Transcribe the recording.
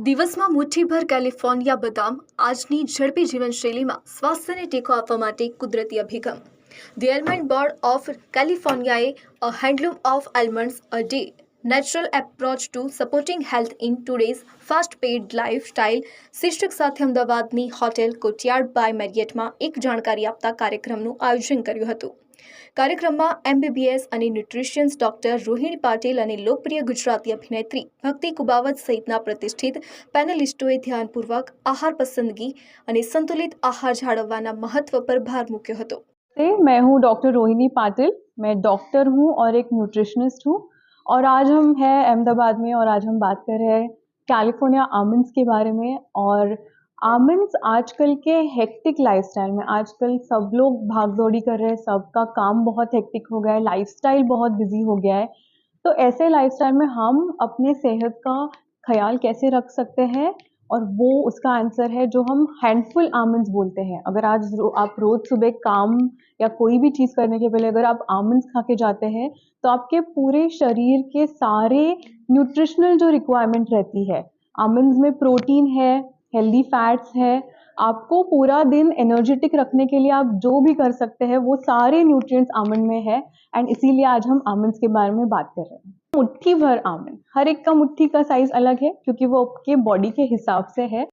દિવસમાં મુઠ્ઠીભર કેલિફોર્નિયા બદામ આજની ઝડપી જીવનશૈલીમાં સ્વાસ્થ્યને ટેકો આપવા માટે કુદરતી અભિગમ. The almond board of કેલિફોર્નિયાએ a handful of almonds a day natural approach to supporting health in today's fast paced lifestyle શીર્ષક સાથે અમદાવાદની હોટેલ કોટિયાર્ડ બાય મેરિયટમાં એક જાણકારી આપતા કાર્યક્રમનું આયોજન કર્યું હતું. કાર્યક્રમમાં એમબીબીએસ અને ન્યુટ્રિશિયન્સ ડોક્ટર રોહિણી પાટીલ અને લોકપ્રિય ગુજરાતી અભિનેત્રી ભક્તિ કુબાવત સહિતના પ્રતિષ્ઠિત પેનલિસ્ટોએ ધ્યાનપૂર્વક આહાર પસંદગી અને સંતુલિત આહાર જાળવવાના મહત્વ પર ભાર મૂક્યો હતો. મેં હું ડૉક્ટર રોહિણી પાટીલ, મેં ડૉક્ટર હું ઓર એક ન્યુટ્રિશનિસ્ટ હું. और आज हम हैं अहमदाबाद में और आज हम बात कर रहे हैं कैलिफ़ोर्निया आमंड्स के बारे में। और आमंड्स आजकल के हेक्टिक लाइफस्टाइल में, आजकल सब लोग भाग दौड़ी कर रहे हैं, सबका काम बहुत हेक्टिक हो गया है लाइफस्टाइल बहुत बिज़ी हो गया है। तो ऐसे लाइफस्टाइल में हम अपने सेहत का ख्याल कैसे रख सकते हैं? और वो उसका आंसर है जो हम हैंडफुल आमंड्स बोलते हैं। अगर आज रो, आप रोज सुबह काम या कोई भी चीज़ करने के पहले अगर आप आमंड्स खा के जाते हैं तो आपके पूरे शरीर के सारे न्यूट्रिशनल जो रिक्वायरमेंट रहती है आमंड्स में प्रोटीन है हेल्दी फैट्स है आपको पूरा दिन एनर्जेटिक रखने के लिए आप जो भी कर सकते हैं, वो सारे न्यूट्रिएंट्स आमंड में है एंड इसीलिए आज हम आमंड्स के बारे में बात कर रहे हैं। मुट्ठी भर आमंड, हर एक का मुट्ठी का साइज़ अलग है क्योंकि वो आपके बॉडी के हिसाब से है।